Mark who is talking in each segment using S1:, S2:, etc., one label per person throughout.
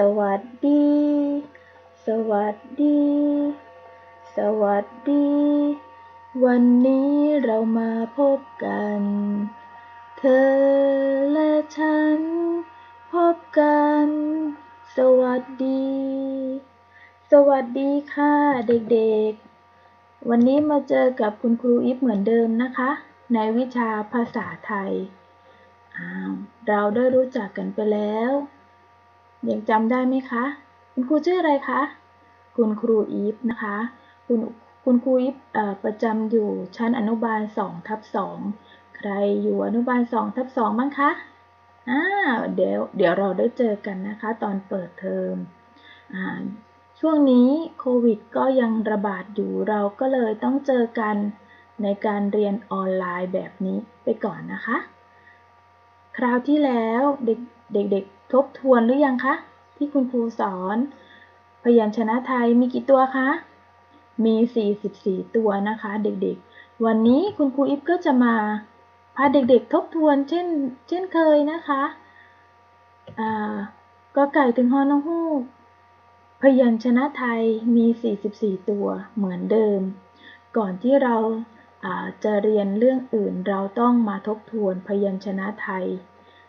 S1: สวัสดี สวัสดี สวัสดี วันนี้เรามาพบกัน เธอและฉัน พบกัน สวัสดี สวัสดีค่ะเด็กๆ วันนี้มาเจอกับคุณครูอิฟเหมือนเดิมนะคะ ในวิชาภาษาไทย อ้าว เราได้รู้จักกันไปแล้ว ยังจำได้ไหมคะ คุณครูชื่ออะไรคะ คุณครูอีฟนะคะ คุณคุณครูอีฟอประจำอยู่ชั้นอนุบาล2ทับ2ใครอยู่อนุบาล2ทับ2บ้างคะอ่าเดี๋ยวเดี๋ยวเราได้เจอกันนะคะ ตอนเปิดเทอมอ่าช่วงนี้โควิดก็ยังระบาดอยู่เราก็เลยต้องเจอกันในการเรียนออนไลน์แบบนี้ไปก่อนนะคะ คราวที่แล้วเด็กๆทบทวนหรือยังคะ ที่คุณครูสอน พยัญชนะไทยมีกี่ตัวคะ มี 44 ตัวนะคะ เด็กๆ วันนี้คุณครูอิฟก็จะมาพาเด็กๆทบทวนเช่นเช่นเคยนะคะอ่าก็ไก่ถึงฮอนงฮูกพยัญชนะไทยมี 44 ตัวเหมือนเดิม ก่อนที่เรา จะเรียนเรื่องอื่นเราต้องมาทบทวนพยัญชนะไทย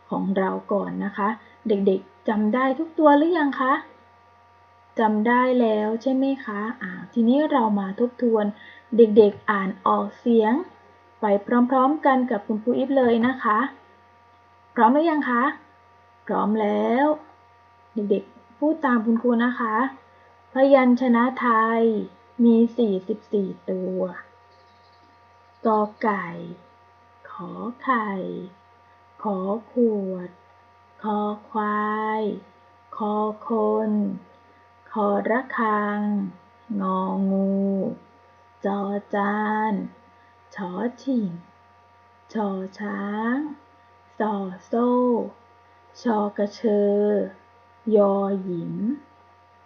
S1: ของเราก่อนนะคะ เด็กๆจำได้ทุกตัวหรือยังคะจำได้แล้วใช่ไหมคะะทีนี้เรามาทบทวนเด็กๆอ่านออกเสียง ไปพร้อมๆกันกับคุณครูอิฟเลยนะคะ พร้อมหรือยังคะ พร้อมแล้ว เด็กๆพูดตามคุณครูนะคะ พยัญชนะไทยมี 44 ตัว กอไก่ ขอไข่ ขอขวด คอควาย คอคน คอระฆัง งองู จอจานชอชิงชอช้างสอโซ่ ชอกระเชอยอหญิง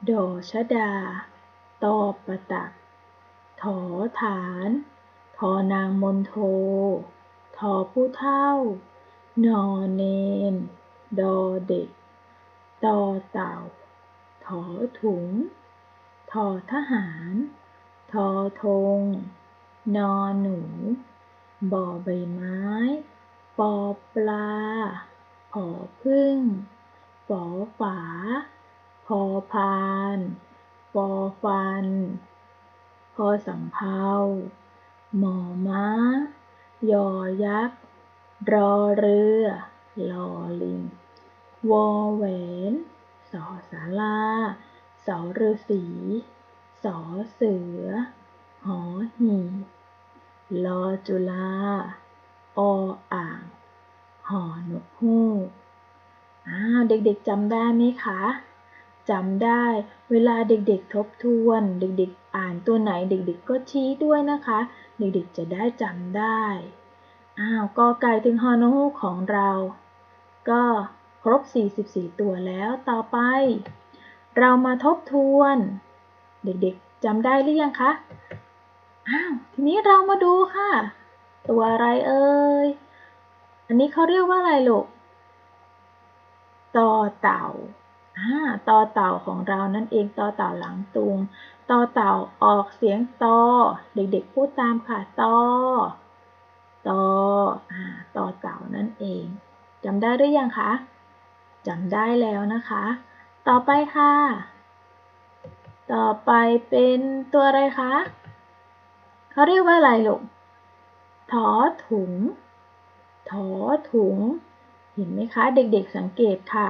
S1: ดอชดา ตอประตัก ถอฐาน ทอนางมนโท ทอผู้เท่า นอเนน ดอเด็ก ตอเต่า ถอถุง ทอทหาร ทอธง นอหนูบอใบไม้ ปอปลา ผอพึ่งฝอฝา พอพาน ปอฟัน พอสำเภา หมอม้า ยอยักษ์ รอเรือ ลอลิง วอแหวน สอสาลาสอฤษีสอเสือ หอหีลอจุลา ออ่าง หอนกฮูกอ้าเด็กๆจำได้ไหมคะจำได้เวลาเด็กๆทบทวน เด็กๆ อ่านตัวไหนเด็กๆ ก็ชี้ด้วยนะคะ เด็กๆจะได้จำได้ อ้าวกอไก่ถึงฮอนฮูกของเรา ก็ครบ 44 ตัวแล้วต่อไป เรามาทบทวน เด็กๆจำได้หรือยังคะ อ้าว ทีนี้เรามาดูค่ะ ตัวอะไรเอ่ย อันนี้เขาเรียกว่าอะไรลูกต่อเต่า ต่อเต่าของเรานั่นเองต่อเต่าหลังตุงต่อเต่าออกเสียงตอ เด็กๆพูดตามค่ะตอตอต่อเต่านั่นเองจำได้หรือยังคะจำได้แล้วนะคะ ต่อไปค่ะ ต่อไปเป็นตัวอะไรคะเขาเรียกว่าอะไรลูกถอถุงถอถุง เห็นไหมคะ เด็กๆสังเกตค่ะ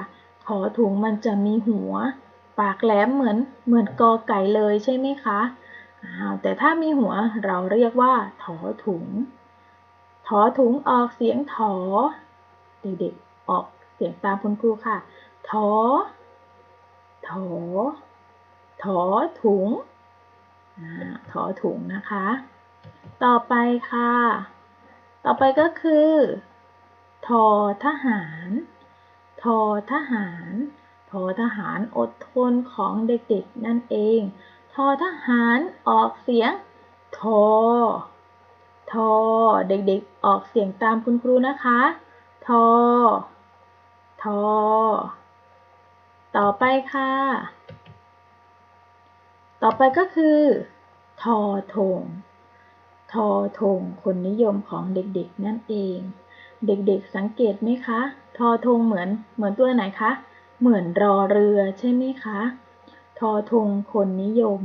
S1: ถอถุงมันจะมีหัว ปากแหลมเหมือนเหมือนกอไก่เลยใช่ไหมคะแต่ถ้ามีหัวเราเรียกว่า ถอถุง ถอถุงออกเสียงถอ เด็กๆออกเสียงตามคุณครูค่ะ ถอ ถอ ถอถุงถอถุงนะคะ ต่อไปค่ะ ต่อไปก็คือ ทอทหาร ทอทหารทอทหารอดทนของเด็กๆนั่นเอง ทอทหารออกเสียง ทอ ทอ เด็กๆ ออกเสียงตามคุณครูนะคะ ทอ ทอ ต่อไปค่ะ ต่อไปก็คือ ทอทง ทอทงคนนิยมของเด็กๆ นั่นเอง เด็กๆสังเกตไหมคะ ทอทงเหมือนเหมือนตัวไหนคะ เหมือนรอเรือใช่ไหมคะ ทอทงคนนิยม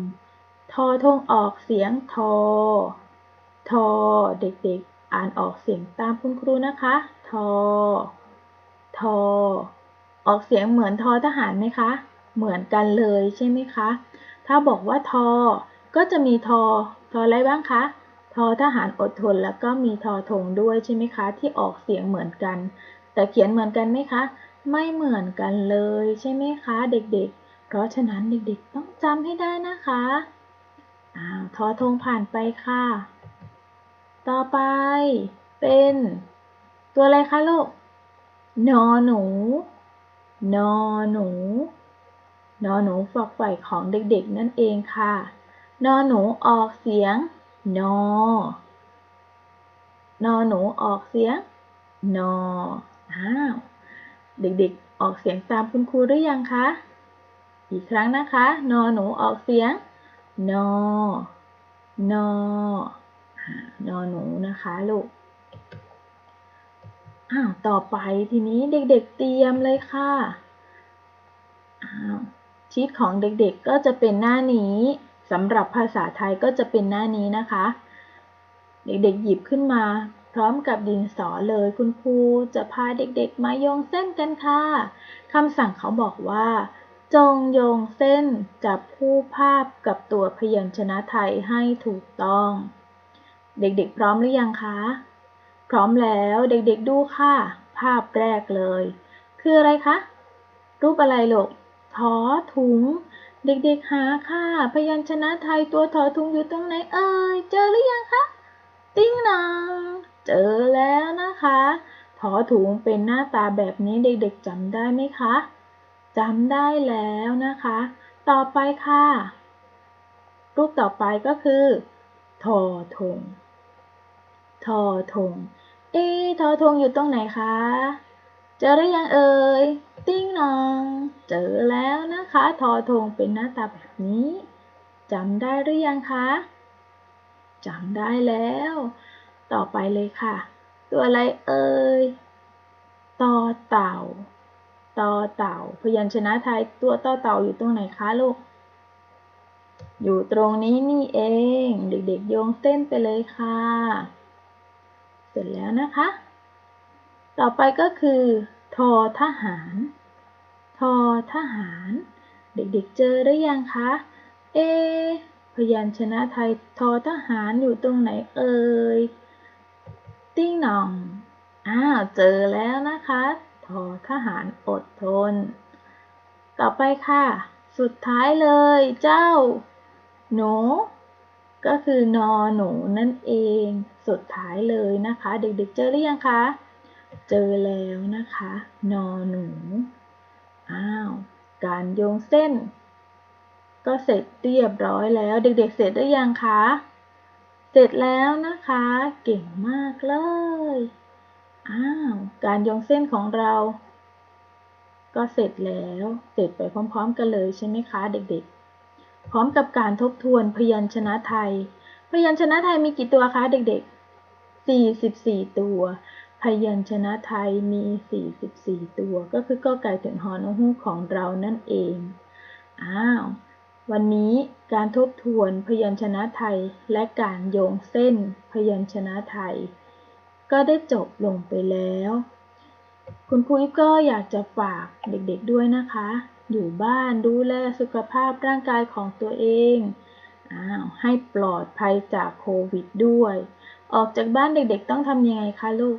S1: ทอทงออกเสียงทอ ทอ เด็กๆ อ่านออกเสียงตามคุณครูนะคะ ทอ ทอ ออกเสียงเหมือนทอทหารไหมคะ เหมือนกันเลยใช่ไหมคะ ถ้าบอกว่าทอ ก็จะมีทอ ทออะไรบ้างคะ ทอทหารอดทนแล้วก็มีทอทงด้วยใช่ไหมคะ ที่ออกเสียงเหมือนกัน แต่เขียนเหมือนกันไหมคะ ไม่เหมือนกันเลยใช่ไหมคะเด็กๆ เพราะฉะนั้นเด็กๆต้องจำให้ได้นะคะอ้าวทอทงผ่านไปค่ะ ต่อไปเป็น ตัวอะไรคะลูกนอหนู นอหนู นอหนูฝักใฝ่ของเด็กๆ นั่นเองค่ะ นอหนูออกเสียง นอ นอหนูออกเสียง นอ อ้าว เด็กๆ ออกเสียงตามคุณครูหรือยังคะ อีกครั้งนะคะ นอหนูออกเสียง นอ นอ นอหนูนะคะลูก อ้าว ต่อไปทีนี้เด็กๆ เตรียมเลยค่ะ อ้าว ชีตของเด็กๆ ก็จะเป็นหน้านี้ สำหรับภาษาไทยก็จะเป็นหน้านี้นะคะ เด็กๆหยิบขึ้นมา พร้อมกับดินสอเลยคุณครูจะพาเด็กๆมาโยงเส้นกันค่ะคำสั่งเขาบอกว่า จงโยงเส้นจับคู่ภาพกับตัวพยัญชนะไทยให้ถูกต้อง เด็กๆพร้อมหรือยังคะ พร้อมแล้วเด็กๆดูค่ะ ภาพแรกเลย คืออะไรคะ รูปอะไรลูกทอถุง เด็กๆหาค่ะ พยัญชนะไทยตัวทอถุงอยู่ตรงไหนเอ่ย เจอหรือยังคะ ติ้งนางเจอแล้วนะคะทอถุงเป็นหน้าตาแบบนี้เด็กๆจำได้ไหมคะจำได้แล้วนะคะ ต่อไปค่ะ รูปต่อไปก็คือทอทงทอทงเอ๊ทอทงอยู่ตรงไหนคะ เจอหรือยังเอ่ย ติ้งนองเจอแล้วนะคะ ทอทงเป็นหน้าตาแบบนี้จำได้หรือยังคะจำได้แล้ว ต่อไปเลยค่ะ ตัวอะไรเอ่ยต่อเต่าต่อเต่า พยัญชนะไทยตัวต่อเต่าอยู่ตรงไหนคะลูก อยู่ตรงนี้นี่เอง เด็กๆโยงเส้นไปเลยค่ะ เสร็จแล้วนะคะ ต่อไปก็คือ ทอทหาร ทอทหาร เด็กๆเจอหรือยังคะ เอ พยัญชนะไทยทอทหารอยู่ตรงไหนเอ่ย ติ้งหน่อง อ้าว เจอแล้วนะคะ ทอทหารอดทน ต่อไปค่ะ สุดท้ายเลยเจ้า หนูก็คือนอหนูนั่นเอง สุดท้ายเลยนะคะ เด็กๆเจอหรือยังคะ เจอแล้วนะคะ นอหนู อ้าว การโยงเส้น ก็เสร็จเรียบร้อยแล้ว เด็กๆ เสร็จหรือยังคะ เสร็จแล้วนะคะ เก่งมากเลย อ้าว การโยงเส้นของเรา ก็เสร็จแล้ว เสร็จไปพร้อม ๆ กันเลยใช่ไหมคะ เด็กๆ พร้อมกับการทบทวนพยัญชนะไทย พยัญชนะไทยมีกี่ตัวคะเด็กๆ44 ตัว พยัญชนะไทยมี 44 ตัว ก็คือกอไก่ถึงฮอนอฮูกของเรานั่นเอง อ้าว วันนี้การทบทวนพยัญชนะไทยและการโยงเส้นพยัญชนะไทย ก็ได้จบลงไปแล้ว คุณครูอิฟก็อยากจะฝากเด็กๆด้วยนะคะ อยู่บ้านดูแลสุขภาพร่างกายของตัวเอง อ้าว ให้ปลอดภัยจากโควิดด้วย ออกจากบ้านเด็กๆต้องทำยังไงคะลูก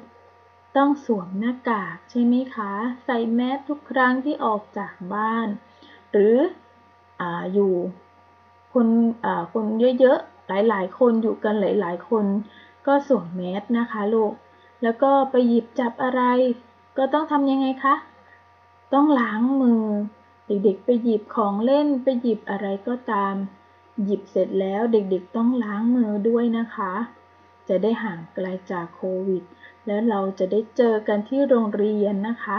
S1: ต้องสวมหน้ากากใช่ไหมคะ ใส่แมสทุกครั้งที่ออกจากบ้าน หรือออยู่คนคนเยอะๆ หลายๆ คนอยู่กันหลายๆ คนก็สวมแมสนะคะลูก แล้วก็ไปหยิบจับอะไร ก็ต้องทำยังไงคะ ต้องล้างมือ เด็กๆ ไปหยิบของเล่นไปหยิบอะไรก็ตาม หยิบเสร็จแล้วเด็กๆ ต้องล้างมือด้วยนะคะ จะได้ห่างไกลจากโควิด แล้วเราจะได้เจอกันที่โรงเรียนนะคะ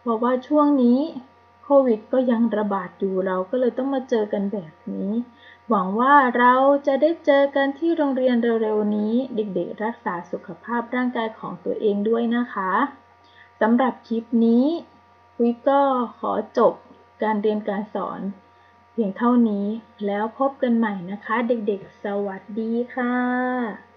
S1: เพราะว่าช่วงนี้โคโควิดก็ยังระบาดอยู่เราก็เลยต้องมาเจอกันแบบนี้ หวังว่าเราจะได้เจอกันที่โรงเรียนเร็วๆนี้ เด็กๆรักษาสุขภาพร่างกายของตัวเองด้วยนะคะสำหรับคลิปนี้วิก็ขอจบการเรียนการสอนเพียงเท่านี้แล้วพบกันใหม่นะคะ เด็กๆ สวัสดีค่ะ